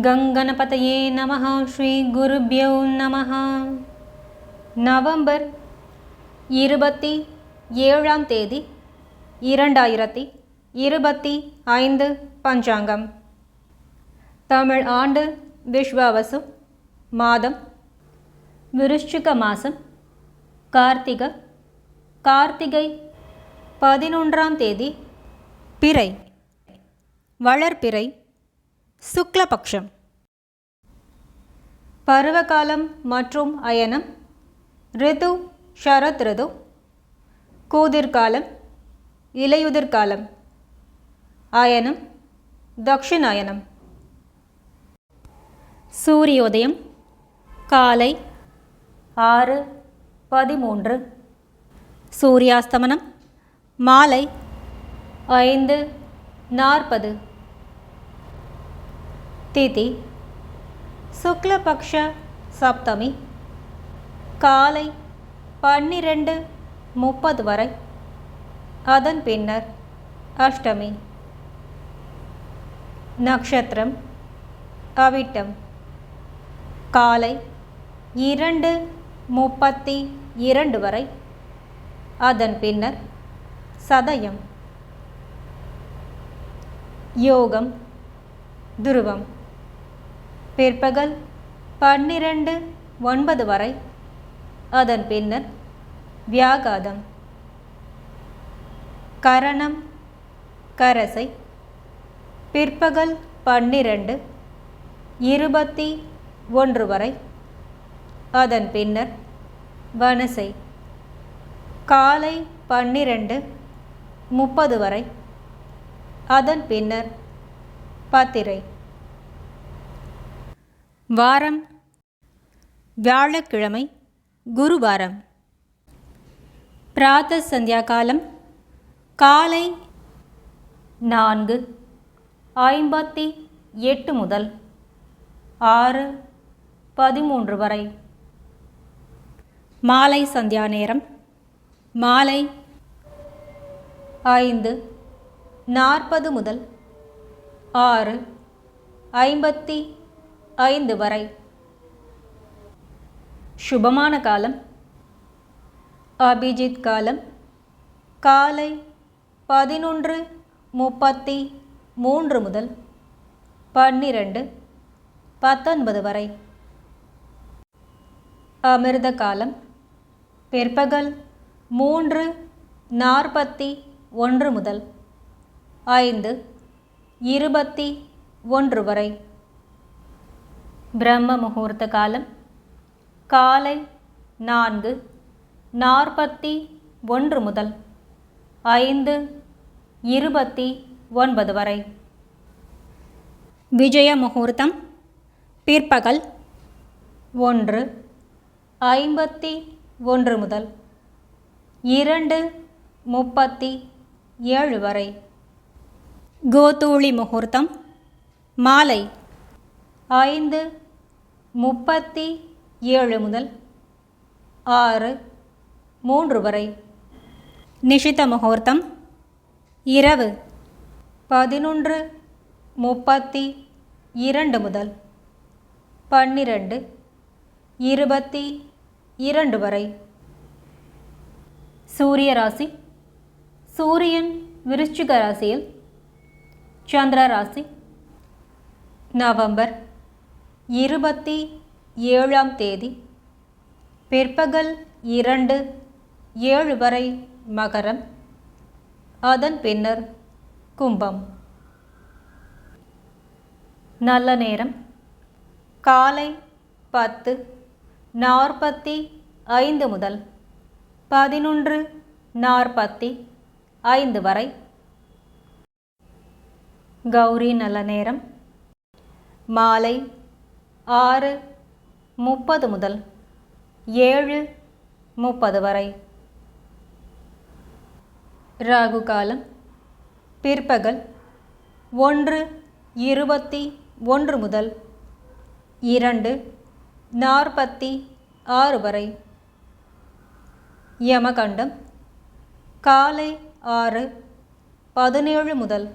கங்கணபதையே நம ஸ்ரீ குருபியோ நம நவம்பர் இருபத்தி ஏழாம் தேதி இரண்டாயிரத்தி இருபத்தி ஐந்து பஞ்சாங்கம். தமிழ் ஆண்டு விஸ்வாவசு மாதம் விருஷ்சிக மாதம் கார்த்திக கார்த்திகை பதினொன்றாம் தேதி பிறை வளர்பிறை சுக்லபக்ஷம். பருவகாலம் மற்றும் அயனம். ரிது ஷரத் ரிது. கூதிர்காலம் இலையுதிர்காலம். அயனம் தக்ஷிணாயனம். சூரியோதயம் காலை ஆறு பதிமூன்று. சூரியாஸ்தமனம் மாலை ஐந்து நாற்பது. திதி சுக்லபக்ஷ சப்தமி காலை பன்னிரண்டு முப்பது வரை. அதன் பின்னர் அஷ்டமி. நக்ஷத்திரம் அவிட்டம். காலை இரண்டு முப்பத்தி இரண்டு வரை. அதன் பின்னர் சதயம். யோகம் துருவம். பிற்பகல் பன்னிரண்டு ஒன்பது வரை. அதன் பின்னர் வியாகாதம். கரணம் கரசை. பிற்பகல் பன்னிரண்டு இருபத்தி ஒன்று வரை. அதன் பின்னர் வனசை. காலை பன்னிரண்டு முப்பது வரை. அதன் பின்னர் பத்திரை. வாரம். வியாழக்கிழமை குருவாரம். பிராத்த சந்தியா காலம் காலை நான்கு ஐம்பத்தி எட்டு முதல் ஆறு பதிமூன்று வரை. மாலை சந்தியா நேரம் மாலை ஐந்து நாற்பது முதல் ஆறு ஐம்பத்தி ஐந்து வரை. சுபமான காலம். அபிஜித் காலம். காலை பதினொன்று முப்பத்தி மூன்று முதல் பன்னிரண்டு பத்தொன்பது வரை. அமிர்த காலம். பிற்பகல் மூன்று நாற்பத்தி ஒன்று முதல் ஐந்து இருபத்தி ஒன்று வரை. பிரம்ம முகூர்த்த காலம். காலை நான்கு நாற்பத்தி ஒன்று முதல் ஐந்து இருபத்தி ஒன்பது வரை. விஜய முகூர்த்தம் பிற்பகல் ஒன்று ஐம்பத்தி ஒன்று முதல் இரண்டு முப்பத்தி ஏழு வரை. கோதூளி முகூர்த்தம் மாலை ஐந்து முப்பத்தி ஏழு முதல் ஆறு மூன்று வரை. நிஷித முகூர்த்தம் இரவு பதினொன்று முப்பத்தி இரண்டு முதல் பன்னிரண்டு இருபத்தி இரண்டு வரை. சூரிய ராசி சூரியன் விருச்சிக ராசியில் சந்திர ராசி நவம்பர் இருபத்தி ஏழாம் தேதி. பிற்பகல் இரண்டு ஏழு வரை மகரம். அதன் பின்னர் கும்பம். நல்ல நேரம். காலை பத்து நாற்பத்தி ஐந்து முதல் பதினொன்று நாற்பத்தி ஐந்து வரை. கௌரி நல்ல நேரம். மாலை ஆறு முப்பது முதல் ஏழு முப்பது வரை. ராகு காலம் பிற்பகல் ஒன்று இருபத்தி ஒன்று முதல் இரண்டு நாற்பத்தி ஆறு வரை. யமகண்டம் காலை ஆறு பதினேழு முதல்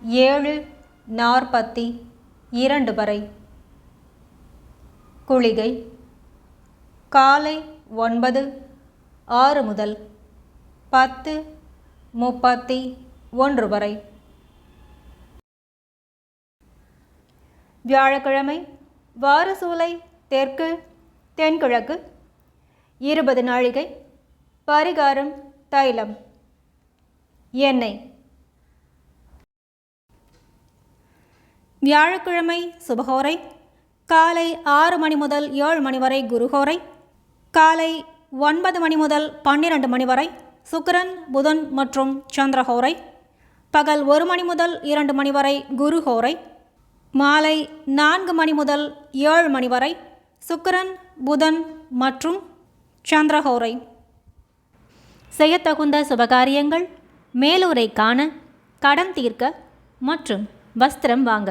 ஏழு நாற்பத்தி இரண்டு வரை. குளிகை. காலை ஒன்பது ஆறு முதல் பத்து முப்பத்தி ஒன்று வரை. வியாழக்கிழமை வாரசூலை தெற்கு தென்கிழக்கு. இருபது நாழிகை பரிகாரம் தைலம். எண்ணெய். வியாழக்கிழமை சுபகோரை காலை ஆறு மணி முதல் ஏழு மணி வரை குருகோரை காலை ஒன்பது மணி முதல் பன்னிரண்டு மணி வரை சுக்கரன் புதன் மற்றும் சந்திரஹோரை பகல் ஒரு மணி முதல் இரண்டு மணி வரை குருஹோரை மாலை நான்கு மணி முதல் ஏழு மணி வரை சுக்கரன் புதன் மற்றும் சந்திரஹோரை செய்யத்தகுந்த சுபகாரியங்கள் மேலூரை காண கடன் தீர்க்க மற்றும் வஸ்திரம் வாங்க.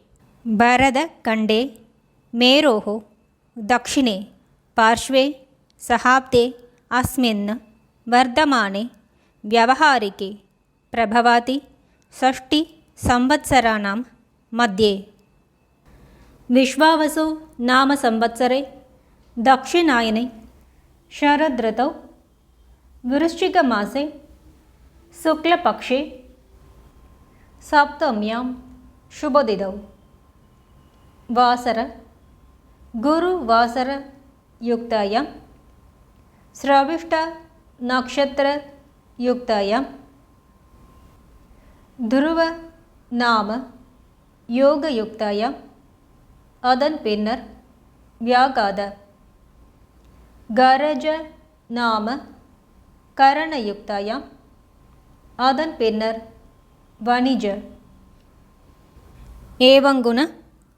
भारतवर्षे भरतखण्डे मेरोः दक्षिणे पार्श्वे सहाब्दे अस्मिन् वर्धमाने व्यवहारिके प्रभवति षष्टिसंवत्सराणां मध्ये विश्वावसु नाम संवत्सरे दक्षिणायने शरदृतौ वृश्चिकमासे शुक्लपक्षे सप्तम्यां ವಾಸರ ಗುರುವಾಸರ ಯುಕ್ತಾಯಾಂ ಸ್ರವಿಷ್ಟ ನಕ್ಷತ್ರ ಯುಕ್ತಾಯಾಂ துருவ நாம யோக யுக்தாயம். அதன் பின்னர் வியாகாத கரஜ நாம கரண யுக்தாயம். அதன் பின்னர் வணிஜ. ஏவங்குண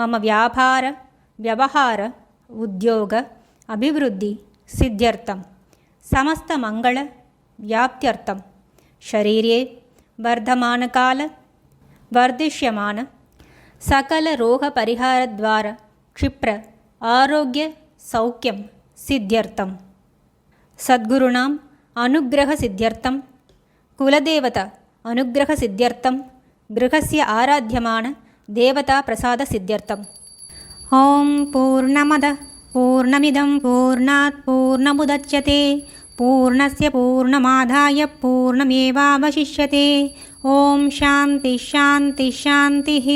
मम వ్యాపార వ్యవహార ఉద్యోగ అభివృద్ధి సిద్ధ్యర్థం సమస్త మంగళ వ్యాప్త్యర్థం శరీరే వర్ధమానకాల వర్ధిష్యమాన సకల రోగ పరిహార ద్వారా క్షిప్ర ఆరోగ్య సౌఖ్యం సిద్ధ్యర్థం సద్గురుణాం देवताप्रसादसिद्ध्यर्थम् ॐ पूर्णमदः पूर्णमिदं पूर्णात् पूर्णमुदच्यते। पूर्णस्य पूर्णमादाय पूर्णमेवावशिष्यते। ॐ शान्तिः शान्तिः शान्तिः